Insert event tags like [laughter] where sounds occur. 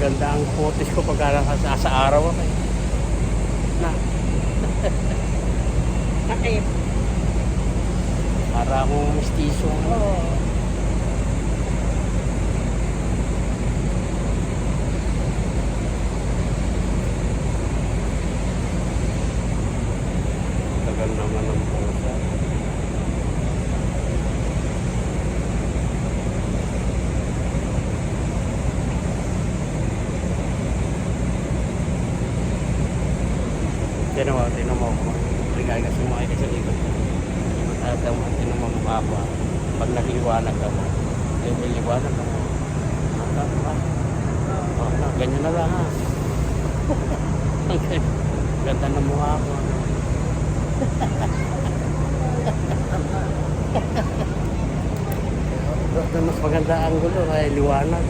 maganda ang photos ko pag sa, sa araw ako. eh. Na, [laughs] Takip. para akong mistiso. Oo. Tagal naman ang puta. Tinan mo ako. Ligay kasi mo ay kasi likod. At ang tinan mo ko. ah. Pag nagliwanag ako, ay may liwanag ako. Ah, ah, ganyan na lang ha. [laughs] Ganda ng mukha ko. mas maganda ang gulo, ay liwanag.